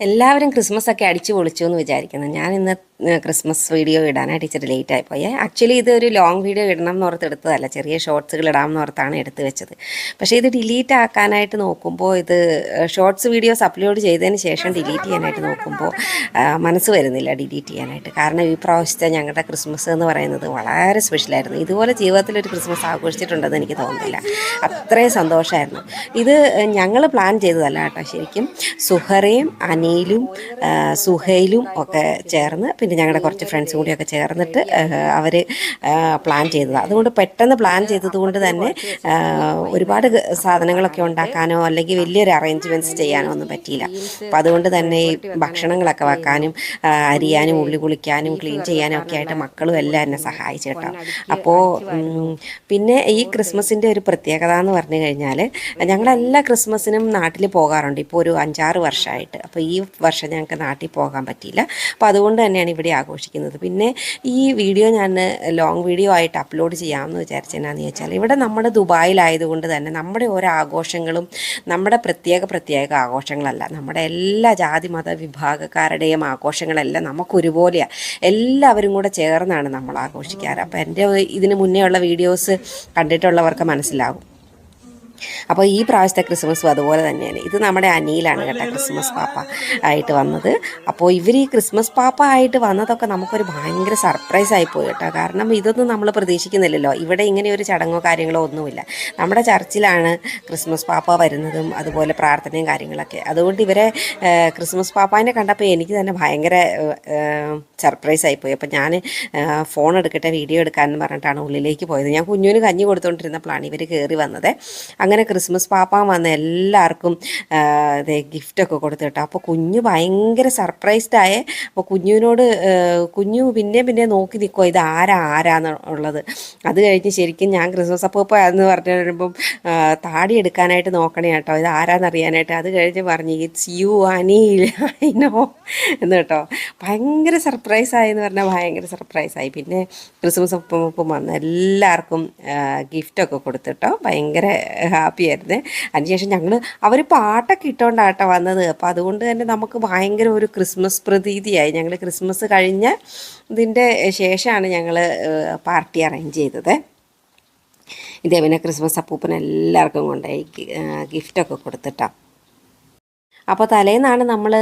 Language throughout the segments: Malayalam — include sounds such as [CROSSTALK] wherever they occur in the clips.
എല്ലാവരും ക്രിസ്മസ് ഒക്കെ അടിച്ചു പൊളിച്ചു എന്ന് വിചാരിക്കുന്നു. ഞാൻ ഇന്ന് ക്രിസ്മസ് വീഡിയോ ഇടാനായിട്ട് ഇച്ചിരി ലേറ്റ് പോയേ ആക്ച്വലി ഇത് ഒരു ലോങ് വീഡിയോ ഇടണം എന്ന് ഓർത്ത് എടുത്തതല്ല. ചെറിയ ഷോർട്സുകൾ ഇടാമെന്ന് ഓർത്താണ് എടുത്തു വെച്ചത്. പക്ഷേ ഇത് ഡിലീറ്റ് ആക്കാനായിട്ട് നോക്കുമ്പോൾ ഇത് ഷോർട്സ് വീഡിയോസ് അപ്ലോഡ് ചെയ്തതിന് ശേഷം ഡിലീറ്റ് ചെയ്യാനായിട്ട് നോക്കുമ്പോൾ മനസ്സ് വരുന്നില്ല ഡിലീറ്റ് ചെയ്യാനായിട്ട്. കാരണം ഈ പ്രാവശ്യത്തെ ഞങ്ങളുടെ ക്രിസ്മസ് എന്ന് പറയുന്നത് വളരെ സ്പെഷ്യലായിരുന്നു ഇതുപോലെ ജീവിതത്തിൽ ഒരു ക്രിസ്മസ് ആഘോഷിച്ചിട്ടുണ്ടെന്ന് എനിക്ക് തോന്നുന്നില്ല. അത്രയും സന്തോഷമായിരുന്നു ഇത് ഞങ്ങൾ പ്ലാൻ ചെയ്തതല്ല കേട്ടോ ശരിക്കും. സുഹറയും അനിലും സുഹയിലും ഒക്കെ ചേർന്ന് പിന്നെ ഞങ്ങളുടെ കുറച്ച് ഫ്രണ്ട്സ് കൂടിയൊക്കെ ചേർന്നിട്ട് അവർ പ്ലാൻ ചെയ്തത്. അതുകൊണ്ട് പെട്ടെന്ന് പ്ലാൻ ചെയ്തതുകൊണ്ട് തന്നെ ഒരുപാട് സാധനങ്ങളൊക്കെ ഉണ്ടാക്കാനോ അല്ലെങ്കിൽ വലിയൊരു അറേഞ്ച്മെന്റ്സ് ചെയ്യാനോ ഒന്നും പറ്റിയില്ല. അപ്പോൾ അതുകൊണ്ട് തന്നെ ഈ ഭക്ഷണങ്ങളൊക്കെ വെക്കാനും അരിയാനും ഉള്ളി കുളിക്കാനും ക്ലീൻ ചെയ്യാനും ഒക്കെ ആയിട്ട് മക്കളും എല്ലാം എന്നെ സഹായിച്ചു കേട്ടോ. അപ്പോൾ പിന്നെ ഈ ക്രിസ്മസിന്റെ ഒരു പ്രത്യേകത എന്ന് പറഞ്ഞു കഴിഞ്ഞാൽ ഞങ്ങളെല്ലാ ക്രിസ്മസിനും നാട്ടിൽ പോകാറുണ്ട്. ഇപ്പോൾ ഒരു അഞ്ചാറ് വർഷമായിട്ട് അപ്പോൾ ഈ വർഷം ഞങ്ങൾക്ക് നാട്ടിൽ പോകാൻ പറ്റിയില്ല. അപ്പോൾ അതുകൊണ്ട് തന്നെയാണ് ഇവിടെ ആഘോഷിക്കുന്നത്. പിന്നെ ഈ വീഡിയോ ഞാൻ ലോങ് വീഡിയോ ആയിട്ട് അപ്ലോഡ് ചെയ്യാമെന്ന് വിചാരിച്ചെന്നാന്ന് ചോദിച്ചാൽ ഇവിടെ നമ്മുടെ ദുബായിലായതുകൊണ്ട് തന്നെ നമ്മുടെ ഓരോ ആഘോഷങ്ങളും നമ്മുടെ പ്രത്യേക പ്രത്യേക ആഘോഷങ്ങളല്ല. നമ്മുടെ എല്ലാ ജാതി മത വിഭാഗക്കാരുടെയും ആഘോഷങ്ങളെല്ലാം നമുക്ക് ഒരുപോലെയാണ് എല്ലാവരും കൂടെ ചേർന്നാണ് നമ്മൾ ആഘോഷിക്കാറ്. അപ്പോൾ എന്റെ ഇതിന് മുന്നേ ഉള്ള വീഡിയോസ് കണ്ടിട്ടുള്ളവർക്ക് മനസ്സിലാകും. അപ്പോൾ ഈ പ്രാവശ്യത്തെ ക്രിസ്മസും അതുപോലെ തന്നെയാണ്. ഇത് നമ്മുടെ അനിയിലാണ് കേട്ടോ ക്രിസ്മസ് പാപ്പ ആയിട്ട് വന്നത്. അപ്പോൾ ഇവർ ഈ ക്രിസ്മസ് പാപ്പ ആയിട്ട് വന്നതൊക്കെ നമുക്കൊരു ഭയങ്കര സർപ്രൈസ് ആയിപ്പോയി കേട്ടോ. കാരണം ഇതൊന്നും നമ്മൾ പ്രതീക്ഷിക്കുന്നില്ലല്ലോ. ഇവിടെ ഇങ്ങനെ ഒരു ചടങ്ങോ കാര്യങ്ങളോ ഒന്നുമില്ല. നമ്മുടെ ചർച്ചിലാണ് ക്രിസ്മസ് പാപ്പ വരുന്നതും അതുപോലെ പ്രാർത്ഥനയും കാര്യങ്ങളൊക്കെ. അതുകൊണ്ട് ഇവരെ ക്രിസ്മസ് പാപ്പാനെ കണ്ടപ്പോൾ എനിക്ക് തന്നെ ഭയങ്കര സർപ്രൈസ് ആയിപ്പോയി അപ്പോൾ ഞാൻ ഫോൺ എടുക്കട്ടെ വീഡിയോ എടുക്കാമെന്ന് പറഞ്ഞിട്ടാണ് ഉള്ളിലേക്ക് പോയത്. ഞാൻ കുഞ്ഞുവിന് കഞ്ഞി കൊടുത്തുകൊണ്ടിരുന്നപ്പോഴാണ് ഇവർ കയറി വന്നത്. അങ്ങനെ ക്രിസ്മസ് പാപ്പാൻ വന്ന എല്ലാവർക്കും ഗിഫ്റ്റൊക്കെ കൊടുത്തു കേട്ടോ. അപ്പോൾ കുഞ്ഞു ഭയങ്കര സർപ്രൈസ്ഡ് ആയേ. അപ്പോൾ കുഞ്ഞുവിനോട് കുഞ്ഞു പിന്നെ പിന്നെ നോക്കി നിൽക്കുമോ ഇത് ആരാ ആരാന്നുള്ളത് അത് കഴിഞ്ഞ് ശരിക്കും ഞാൻ ക്രിസ്മസ് അപ്പൂപ്പ എന്ന് പറഞ്ഞു താടി എടുക്കാനായിട്ട് നോക്കണേ കേട്ടോ. ഇത് ആരാന്നറിയാനായിട്ട് അത് കഴിഞ്ഞ് പറഞ്ഞു it's you any I know എന്ന് കേട്ടോ. ഭയങ്കര സർപ്രൈസ് ആയെന്ന് പറഞ്ഞാൽ ഭയങ്കര സർപ്രൈസ് ആയി. പിന്നെ ക്രിസ്മസ് ഒപ്പം വന്ന് എല്ലാവർക്കും ഗിഫ്റ്റൊക്കെ കൊടുത്തിട്ടോ ഭയങ്കര ഹാപ്പി ആയിരുന്നു അതിനുശേഷം ഞങ്ങൾ അവർ പാട്ടൊക്കെ ഇട്ടുകൊണ്ടാട്ടോ വന്നത്. അപ്പോൾ അതുകൊണ്ട് തന്നെ നമുക്ക് ഭയങ്കര ഒരു ക്രിസ്മസ് പ്രതീതിയായി. ഞങ്ങൾ ക്രിസ്മസ് കഴിഞ്ഞ ഇതിന്റെ ശേഷമാണ് ഞങ്ങൾ പാർട്ടി അറേഞ്ച് ചെയ്തത്. ഇതേപോലെ ക്രിസ്മസ് അപ്പൂപ്പൻ എല്ലാവർക്കും കൊണ്ടുപോയി ഗിഫ്റ്റൊക്കെ കൊടുത്തിട്ടോ. അപ്പോൾ തലേന്നാണ് നമ്മൾ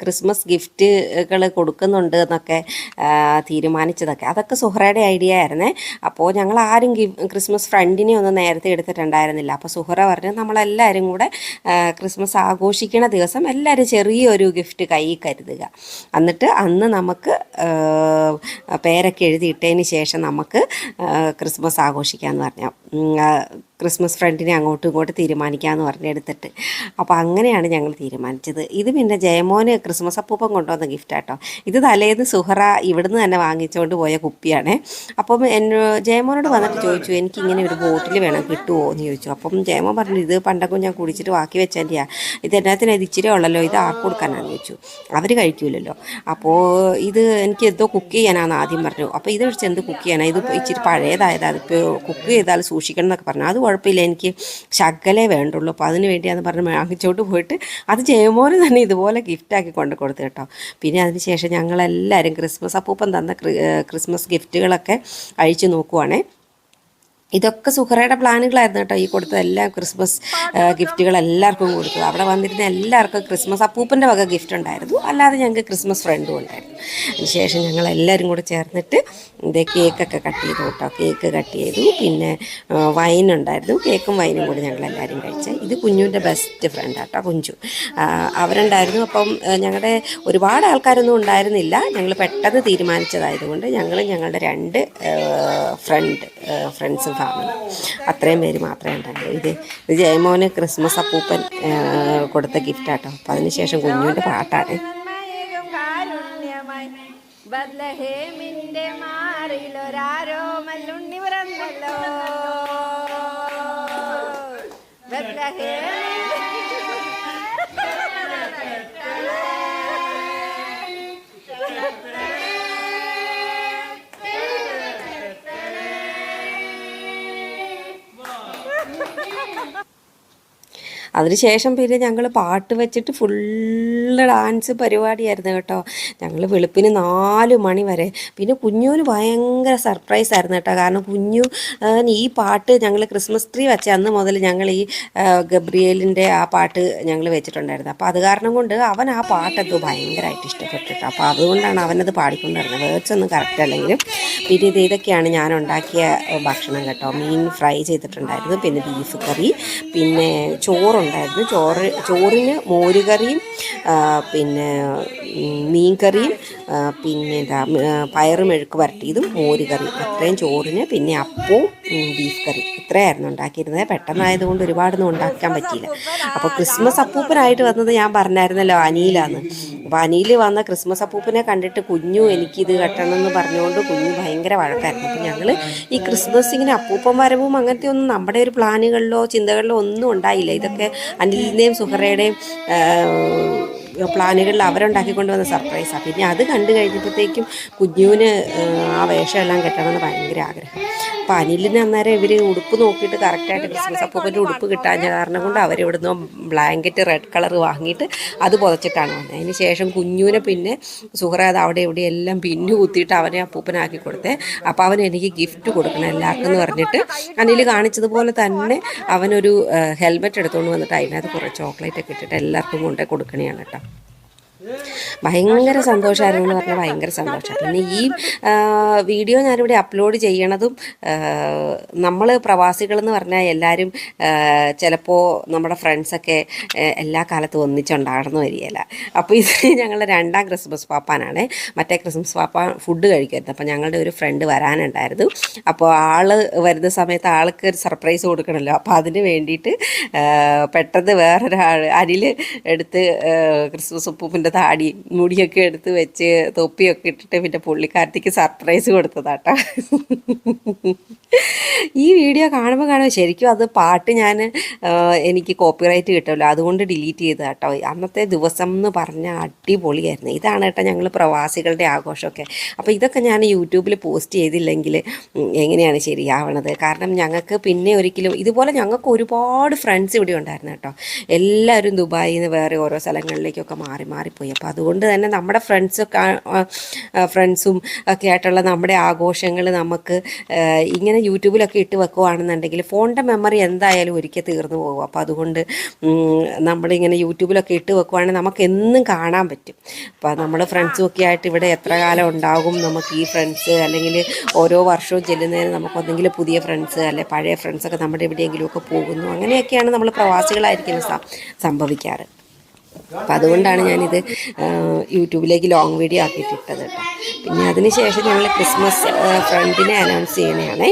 ക്രിസ്മസ് ഗിഫ്റ്റുകൾ കൊടുക്കുന്നുണ്ട് എന്നൊക്കെ തീരുമാനിച്ചതൊക്കെ. അതൊക്കെ സുഹറയുടെ ഐഡിയ ആയിരുന്നേ. അപ്പോൾ ഞങ്ങൾ ആരും ക്രിസ്മസ് ഫ്രണ്ടിനെ ഒന്നും നേരത്തെ എടുത്തിട്ടുണ്ടായിരുന്നില്ല. അപ്പോൾ സുഹറ പറഞ്ഞു നമ്മളെല്ലാവരും കൂടെ ക്രിസ്മസ് ആഘോഷിക്കുന്ന ദിവസം എല്ലാവരും ചെറിയൊരു ഗിഫ്റ്റ് കൈ കരുതുക. എന്നിട്ട് അന്ന് നമുക്ക് പേരൊക്കെ എഴുതിയിട്ടതിന് ശേഷം നമുക്ക് ക്രിസ്മസ് ആഘോഷിക്കാമെന്ന് പറഞ്ഞു. ക്രിസ്മസ് ഫ്രണ്ടിനെ അങ്ങോട്ടും ഇങ്ങോട്ടും തീരുമാനിക്കാമെന്ന് പറഞ്ഞെടുത്തിട്ട്. അപ്പോൾ അങ്ങനെയാണ് ഞങ്ങൾ തീരുമാനിച്ചത്. ഇത് പിന്നെ ജയമോന് ക്രിസ്മസ് അപ്പൂപ്പം കൊണ്ടുവന്ന ഗിഫ്റ്റാട്ടോ ഇത് തലേന്ന് സുഹറ ഇവിടുന്ന് തന്നെ വാങ്ങിച്ചുകൊണ്ട് പോയ കുപ്പിയാണേ. അപ്പം എന്നോ ജയമോനോട് വന്നിട്ട് ചോദിച്ചു എനിക്ക് ഇങ്ങനെ ഒരു ബോട്ടിൽ വേണം കിട്ടുമോ എന്ന് ചോദിച്ചു. അപ്പം ജയമോൻ പറഞ്ഞു ഇത് പണ്ടൊക്കെ ഞാൻ കുടിച്ചിട്ട് ബാക്കി വെച്ചതിന്റെയാ ഇത് എന്നാത്തിന് ഇത് ഇച്ചിരി ഉള്ളല്ലോ ഇത് ആർക്ക് കൊടുക്കാനാന്ന് ചോദിച്ചു. അവർ കഴിക്കൂലല്ലോ. അപ്പോൾ ഇത് എനിക്ക് എന്തോ കുക്ക് ചെയ്യാനാന്ന് ആദ്യം പറഞ്ഞു. അപ്പോൾ ഇത് വെച്ച് എന്ത് കുക്ക് ചെയ്യാനാണ് ഇത് ഇച്ചിരി പഴയതായത്. അതിപ്പോൾ കുക്ക് ചെയ്താൽ സൂക്ഷിക്കണം എന്നൊക്കെ പറഞ്ഞു. അത് കുഴപ്പമില്ല. എനിക്ക് ശകലേ വേണ്ടുള്ളൂ. അപ്പോൾ അതിന് വേണ്ടിയാന്ന് പറഞ്ഞ് വാങ്ങിച്ചോട്ട് പോയിട്ട് അത് ചെയ്യുമ്പോൾ തന്നെ ഇതുപോലെ ഗിഫ്റ്റാക്കി കൊണ്ട് കൊടുത്തു കേട്ടോ. പിന്നെ അതിന് ശേഷം ഞങ്ങളെല്ലാവരും ക്രിസ്മസ് അപ്പൂപ്പൻ തന്ന ക്രിസ്മസ് ഗിഫ്റ്റുകളൊക്കെ അഴിച്ചു നോക്കുവാണേ. ഇതൊക്കെ സുഹറയുടെ പ്ലാനുകളായിരുന്നു കേട്ടോ. ഈ കൊടുത്തത് എല്ലാം ക്രിസ്മസ് ഗിഫ്റ്റുകൾ എല്ലാവർക്കും കൊടുത്തത്. അവിടെ വന്നിരുന്ന എല്ലാവർക്കും ക്രിസ്മസ് അപ്പൂപ്പന്റെ വക ഗിഫ്റ്റ് ഉണ്ടായിരുന്നു. അല്ലാതെ ഞങ്ങൾക്ക് ക്രിസ്മസ് ഫ്രണ്ടും ഉണ്ടായിരുന്നു. അതിനുശേഷം ഞങ്ങൾ എല്ലാവരും കൂടെ ചേർന്നിട്ട് ഇത് കേക്കൊക്കെ കട്ട് ചെയ്തു കേട്ടോ. കേക്ക് കട്ട് ചെയ്തു. പിന്നെ വൈൻ ഉണ്ടായിരുന്നു. കേക്കും വൈനും കൂടി ഞങ്ങൾ എല്ലാവരും കഴിച്ച. ഇത് കുഞ്ഞുവിന്റെ ബെസ്റ്റ് ഫ്രണ്ട് കേട്ടോ കുഞ്ചു. അവരുണ്ടായിരുന്നു. അപ്പം ഞങ്ങളുടെ ഒരുപാട് ആൾക്കാരൊന്നും ഉണ്ടായിരുന്നില്ല. ഞങ്ങൾ പെട്ടെന്ന് തീരുമാനിച്ചതായതുകൊണ്ട് ഞങ്ങൾ ഞങ്ങളുടെ രണ്ട് ഫ്രണ്ട് ഫ്രണ്ട്സും ഫാമിലി അത്രയും പേര് മാത്രമേ ഉണ്ടായുള്ളൂ ഇത് ഇത് ജയമോന് ക്രിസ്മസ് അപ്പൂപ്പൻ കൊടുത്ത ഗിഫ്റ്റാട്ടോ അപ്പം അതിനുശേഷം കുഞ്ഞുവിന്റെ പാട്ടാണ്. ബദ്ലഹേമിന്റെ മാറിലൊരാരോ മല്ലുണ്ണി പിറന്നല്ലോ ബദ്ലഹേമിന്റെ അതിനുശേഷം പിന്നെ ഞങ്ങൾ പാട്ട് വെച്ചിട്ട് ഫുള്ള് ഡാൻസ് പരിപാടിയായിരുന്നു കേട്ടോ. ഞങ്ങൾ വെളുപ്പിന് നാല് മണി വരെ. പിന്നെ കുഞ്ഞുവിന് ഭയങ്കര സർപ്രൈസ് ആയിരുന്നു കേട്ടോ. കാരണം കുഞ്ഞു ഈ പാട്ട് ഞങ്ങൾ ക്രിസ്മസ് ട്രീ വെച്ച അന്ന് മുതൽ ഞങ്ങൾ ഈ ഗബ്രിയേലിന്റെ ആ പാട്ട് ഞങ്ങൾ വെച്ചിട്ടുണ്ടായിരുന്നു അപ്പോൾ അത് കാരണം കൊണ്ട് അവൻ ആ പാട്ടെന്തോ ഭയങ്കരമായിട്ട് ഇഷ്ടപ്പെട്ടിട്ട് അപ്പോൾ അതുകൊണ്ടാണ് അവനത് പാടിക്കൊണ്ടിരുന്നത്. വേർഡ്സ് ഒന്നും കറക്റ്റ് അല്ലെങ്കിലും. പിന്നെ ഇത് ഇതൊക്കെയാണ് ഞാൻ ഉണ്ടാക്കിയ ഭക്ഷണം കേട്ടോ. മീൻ ഫ്രൈ ചെയ്തിട്ടുണ്ടായിരുന്നു. പിന്നെ ബീഫ് കറി പിന്നെ ചോറുണ്ടായിരുന്നു. ചോറ് ചോറിന് മോരുകറിയും പിന്നെ മീൻകറിയും മീൻ കറിയും പിന്നെ എന്താ പയറ് മെഴുക്ക് വരട്ടിയതും മോരുകറിയും അത്രയും ചോറിന് പിന്നെ അപ്പവും ബീഫ് കറി. ഇത്രയായിരുന്നു ഉണ്ടാക്കിയിരുന്നത്. പെട്ടെന്നായതുകൊണ്ട് ഒരുപാടൊന്നും ഉണ്ടാക്കാൻ പറ്റിയില്ല. അപ്പോൾ ക്രിസ്മസ് അപ്പൂപ്പനായിട്ട് വന്നത് ഞാൻ പറഞ്ഞായിരുന്നല്ലോ അനിയിലാണ് അപ്പോൾ അനിയിൽ വന്ന ക്രിസ്മസ് അപ്പൂപ്പനെ കണ്ടിട്ട് കുഞ്ഞു എനിക്കിത് കെട്ടണം എന്ന് പറഞ്ഞുകൊണ്ട് കുഞ്ഞു ഭയങ്കര വഴക്കായിരുന്നു. അപ്പോൾ ഞങ്ങൾ ഈ ക്രിസ്മസ് ഇങ്ങനെ അപ്പൂപ്പൻ വരവും അങ്ങനത്തെ ഒന്നും നമ്മുടെ ഒരു പ്ലാനുകളിലോ ചിന്തകളിലോ ഒന്നും ഉണ്ടായില്ല. ഇതൊക്കെ അനിലിന്റെയും സുഹറയുടെയും പ്ലാനുകളിൽ അവരുണ്ടാക്കിക്കൊണ്ട് വന്ന സർപ്രൈസാണ് പിന്നെ അത് കണ്ടു കഴിഞ്ഞപ്പോഴത്തേക്കും കുഞ്ഞുവിന് ആ വേഷമെല്ലാം കെട്ടണമെന്ന് ഭയങ്കര ആഗ്രഹം. അപ്പോൾ അനിലിന് അന്നേരം ഇവർ ഉടുപ്പ് നോക്കിയിട്ട് കറക്റ്റായിട്ട് ക്രിസ്മസ് അപ്പൂപ്പന്റെ ഉടുപ്പ് കിട്ടാഞ്ഞ കാരണം കൊണ്ട് അവരിവിടുന്ന് ബ്ലാങ്കറ്റ് റെഡ് കളർ വാങ്ങിയിട്ട് അത് പുതച്ചിട്ടാണ് വന്നത്. അതിന് ശേഷം കുഞ്ഞുവിനെ പിന്നെ സുഹറ അത് അവിടെ ഇവിടെ എല്ലാം പിന്നു കുത്തിയിട്ട് അവനെ അപ്പൂപ്പനാക്കി കൊടുത്തേ. അപ്പോൾ അവൻ എനിക്ക് ഗിഫ്റ്റ് കൊടുക്കണം എല്ലാവർക്കും എന്ന് പറഞ്ഞിട്ട് അനിൽ കാണിച്ചതുപോലെ തന്നെ അവനൊരു ഹെൽമെറ്റ് എടുത്തുകൊണ്ട് വന്നിട്ട് അതിനകത്ത് കുറേ ചോക്ലേറ്റ് ഒക്കെ ഇട്ടിട്ട് എല്ലാവർക്കും കൊണ്ടേ കൊടുക്കണയാണ് കേട്ടോ. Yeah. ഭയങ്കര സന്തോഷമായിരുന്നു എന്ന് പറഞ്ഞാൽ ഭയങ്കര സന്തോഷമായിരുന്നു പിന്നെ ഈ വീഡിയോ ഞാനിവിടെ അപ്ലോഡ് ചെയ്യണതും നമ്മൾ പ്രവാസികളെന്ന് പറഞ്ഞാൽ എല്ലാവരും ചിലപ്പോൾ നമ്മുടെ ഫ്രണ്ട്സൊക്കെ എല്ലാ കാലത്തും ഒന്നിച്ചുണ്ടാകണമെന്ന് വരികയില്ല അപ്പോൾ ഇത് ഞങ്ങളുടെ രണ്ടാം ക്രിസ്മസ് പാപ്പാനാണ്. മറ്റേ ക്രിസ്മസ് പാപ്പ ഫുഡ് കഴിക്കുമായിരുന്നു അപ്പോൾ ഞങ്ങളുടെ ഒരു ഫ്രണ്ട് വരാനുണ്ടായിരുന്നു. അപ്പോൾ ആൾ വരുന്ന സമയത്ത് ആൾക്ക് ഒരു സർപ്രൈസ് കൊടുക്കണമല്ലോ അപ്പോൾ അതിന് വേണ്ടിയിട്ട് പെട്ടെന്ന് വേറൊരാൾ അരിൽ എടുത്ത് ക്രിസ്മസ് ഉപ്പൂപ്പിന്റെ താടി മുടിയൊക്കെ എടുത്ത് വെച്ച് തൊപ്പിയൊക്കെ ഇട്ടിട്ട് പിന്നെ പുള്ളിക്കാരത്തേക്ക് സർപ്രൈസ് കൊടുത്തതാട്ടോ. ഈ വീഡിയോ കാണുമ്പോൾ കാണുമ്പോൾ ശരിക്കും അത് പാട്ട് ഞാൻ എനിക്ക് കോപ്പിറൈറ്റ് കിട്ടുമല്ലോ അതുകൊണ്ട് ഡിലീറ്റ് ചെയ്ത് കേട്ടോ അന്നത്തെ ദിവസം എന്ന് പറഞ്ഞാൽ അടിപൊളിയായിരുന്നു. ഇതാണ് കേട്ടോ ഞങ്ങൾ പ്രവാസികളുടെ ആഘോഷമൊക്കെ. അപ്പോൾ ഇതൊക്കെ ഞാൻ യൂട്യൂബിൽ പോസ്റ്റ് ചെയ്തില്ലെങ്കിൽ എങ്ങനെയാണ് ശരിയാവണത്? കാരണം ഞങ്ങൾക്ക് പിന്നെ ഒരിക്കലും ഇതുപോലെ ഞങ്ങൾക്ക് ഒരുപാട് ഫ്രണ്ട്സ് ഇവിടെ ഉണ്ടായിരുന്നു കേട്ടോ. എല്ലാവരും ദുബായിൽ നിന്ന് വേറെ ഓരോ സ്ഥലങ്ങളിലേക്കൊക്കെ മാറി മാറിപ്പോയി അപ്പോൾ അതുകൊണ്ട് തന്നെ നമ്മുടെ ഫ്രണ്ട്സൊക്കെ ഫ്രണ്ട്സും ഒക്കെ ആയിട്ടുള്ള നമ്മുടെ ആഘോഷങ്ങൾ നമുക്ക് ഇങ്ങനെ യൂട്യൂബിലൊക്കെ ഇട്ട് വെക്കുവാണെന്നുണ്ടെങ്കിൽ ഫോണിന്റെ മെമ്മറി എന്തായാലും ഒരിക്കൽ തീർന്നു പോകും. അപ്പോൾ അതുകൊണ്ട് നമ്മളിങ്ങനെ യൂട്യൂബിലൊക്കെ ഇട്ട് വെക്കുവാണെങ്കിൽ നമുക്ക് എന്നും കാണാൻ പറ്റും. അപ്പോൾ നമ്മൾ ഫ്രണ്ട്സും ഒക്കെ ആയിട്ട് ഇവിടെ എത്ര കാലം ഉണ്ടാകും നമുക്ക് ഈ ഫ്രണ്ട്സ് അല്ലെങ്കിൽ ഓരോ വർഷവും ചെല്ലുന്നതിന് നമുക്ക് ഒന്നെങ്കിൽ പുതിയ ഫ്രണ്ട്സ് അല്ലെ പഴയ ഫ്രണ്ട്സൊക്കെ നമ്മുടെ എവിടെയെങ്കിലുമൊക്കെ പോകുന്നു. അങ്ങനെയൊക്കെയാണ് നമ്മൾ പ്രവാസികളായിരിക്കുന്ന സംഭവിക്കാറ്. അപ്പം അതുകൊണ്ടാണ് ഞാനിത് യൂട്യൂബിലേക്ക് ലോങ് വീഡിയോ ആക്കിയിട്ടിട്ടത് കേട്ടോ. പിന്നെ അതിന് ശേഷം ഞങ്ങൾ ക്രിസ്മസ് ഫ്രണ്ടിനെ അനൗൺസ് ചെയ്യണയാണേ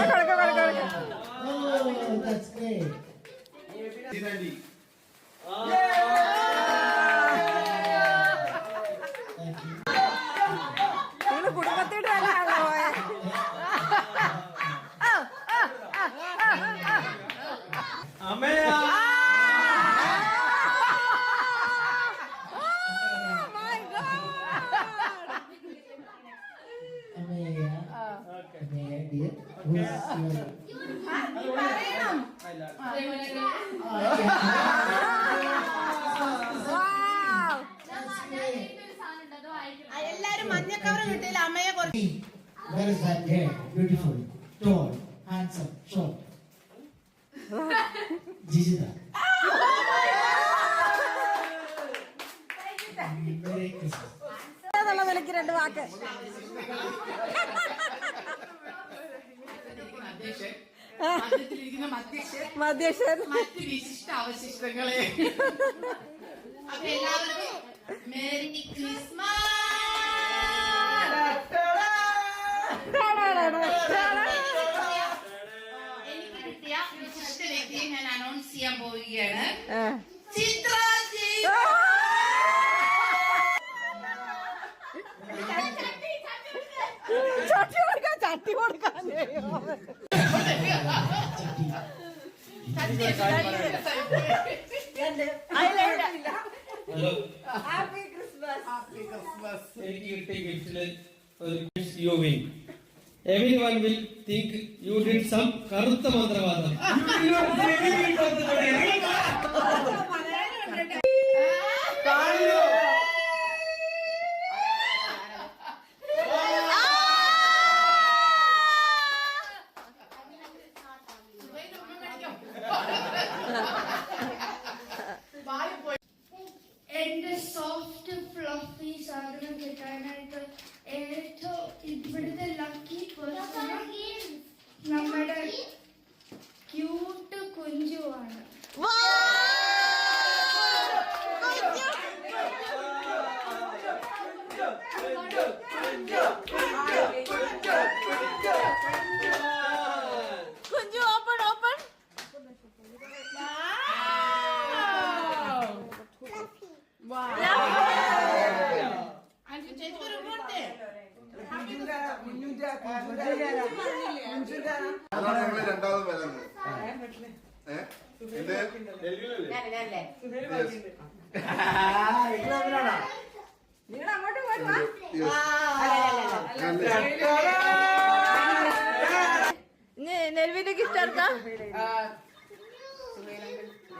Oh, that's great. Yay! Wow. എല്ലാരും മഞ്ഞക്കവർ കിട്ടിയില്ല അമ്മയെ കുറച്ച് Where is that guy? Beautiful, tall, handsome, short. Jijida. Merry Christmas. എന്നുള്ള നിലയ്ക്ക് രണ്ട് വാക്ക്. മധ്യക്ഷൻ ക്രിസ്മസ്. എനിക്ക് കിട്ടിയ വിശിഷ്ട വ്യക്തിയെ ഞാൻ അനൗൺസ് ചെയ്യാൻ പോവുകയാണ്. ചിത്ര ചട്ടി കൊടുക്കാൻ ചട്ടി കൊടുക്കാൻ എനിക്ക് കിട്ടിയ ഗിഫ്റ്റില് ഒരു you win everyone will think you did some കറുത്ത മന്ത്രവാദം അതാണ് ഞങ്ങൾ രണ്ടാമത് വരുന്നത്. നെൽവിന്റെ ഗിഫ്റ്റ്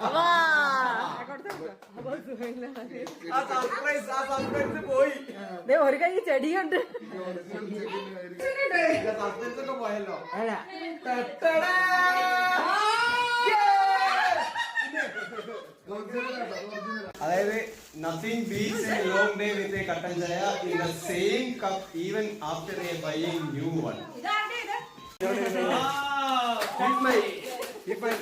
വാ ഒരു കൈ ചെടിയുണ്ട് അതായത് nothing beats a long day with a kattan chaya in the same cup even after a buying new one എനിക്കൊരു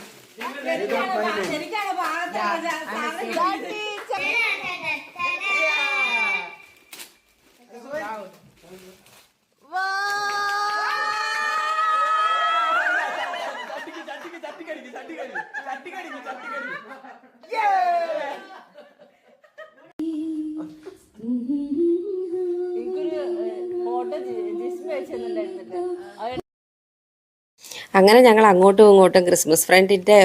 ഫോട്ടോ ജിസ്മ വെച്ചിട്ടുണ്ടായിരുന്നില്ല അങ്ങനെ ഞങ്ങൾ അങ്ങോട്ടും ഇങ്ങോട്ടും ക്രിസ്മസ് ഫ്രണ്ടിന്റെ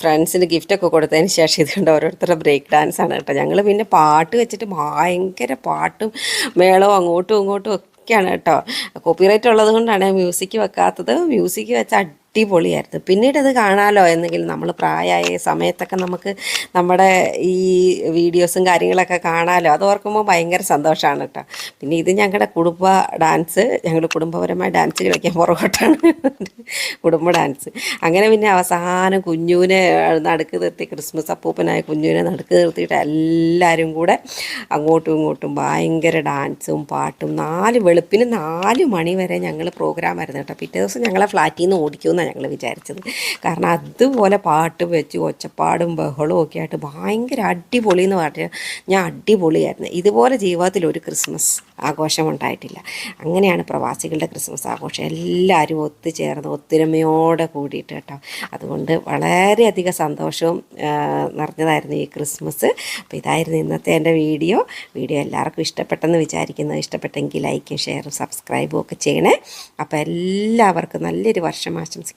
ഫ്രണ്ട്സിന് ഗിഫ്റ്റൊക്കെ കൊടുത്തതിന് ശേഷം ഇത് കണ്ട് ഓരോരുത്തരുടെ ബ്രേക്ക് ഡാൻസ് ആണ് കേട്ടോ. ഞങ്ങൾ പിന്നെ പാട്ട് വെച്ചിട്ട് ഭയങ്കര പാട്ടും മേളവും അങ്ങോട്ടും ഇങ്ങോട്ടും ഒക്കെയാണ് കേട്ടോ. കോപ്പിറൈറ്റ് ഉള്ളത് കൊണ്ടാണ് മ്യൂസിക് വെക്കാത്തത്. മ്യൂസിക് വെച്ച അടിപൊളിയായിരുന്നു. പിന്നീട് അത് കാണാമല്ലോ എന്നെങ്കിൽ നമ്മൾ പ്രായമായ സമയത്തൊക്കെ നമുക്ക് നമ്മുടെ ഈ വീഡിയോസും കാര്യങ്ങളൊക്കെ കാണാമല്ലോ അത് ഓർക്കുമ്പോൾ ഭയങ്കര സന്തോഷമാണ് കേട്ടോ പിന്നെ ഇത് ഞങ്ങളുടെ കുടുംബ ഡാൻസ് ഞങ്ങളുടെ കുടുംബപരമായ ഡാൻസ് കളിക്കാൻ പുറകോട്ടാണ് [LAUGHS] കുടുംബ ഡാൻസ്. അങ്ങനെ പിന്നെ അവസാനം കുഞ്ഞുവിനെ നടുക്ക് നിർത്തി ക്രിസ്മസ് അപ്പൂപ്പനായ കുഞ്ഞുവിനെ നടുക്ക് നിർത്തിയിട്ട് എല്ലാവരും കൂടെ അങ്ങോട്ടും ഇങ്ങോട്ടും ഭയങ്കര ഡാൻസും പാട്ടും നാല് വെളുപ്പിന് നാല് മണി വരെ ഞങ്ങൾ പ്രോഗ്രാം ആയിരുന്നു കേട്ടോ പിറ്റേ ദിവസം ഞങ്ങളെ ഫ്ലാറ്റിൽ നിന്ന് ഓടിക്കുമെന്നാണ് ഞങ്ങൾ വിചാരിച്ചത്. കാരണം അതുപോലെ പാട്ട് വെച്ച് ഒച്ചപ്പാടും ബഹളവും ഒക്കെ ആയിട്ട് ഭയങ്കര അടിപൊളി എന്ന് പറഞ്ഞാൽ ഞാൻ അടിപൊളിയായിരുന്നു. ഇതുപോലെ ജീവിതത്തിൽ ഒരു ക്രിസ്മസ് ആഘോഷം ഉണ്ടായിട്ടില്ല. അങ്ങനെയാണ് പ്രവാസികളുടെ ക്രിസ്മസ് ആഘോഷം. എല്ലാവരും ഒത്തുചേർന്ന് ഒത്തൊരുമയോടെ കൂടിയിട്ട് കേട്ടോ. അതുകൊണ്ട് വളരെയധികം സന്തോഷവും നിറഞ്ഞതായിരുന്നു ഈ ക്രിസ്മസ്. അപ്പോൾ ഇതായിരുന്നു ഇന്നത്തെ എന്റെ വീഡിയോ. വീഡിയോ എല്ലാവർക്കും ഇഷ്ടപ്പെട്ടെന്ന് വിചാരിക്കുന്നു. ഇഷ്ടപ്പെട്ടെങ്കിൽ ലൈക്കും ഷെയറും സബ്സ്ക്രൈബും ഒക്കെ ചെയ്യണേ. അപ്പോൾ എല്ലാവർക്കും നല്ലൊരു വർഷം ആശംസിക്കുന്നു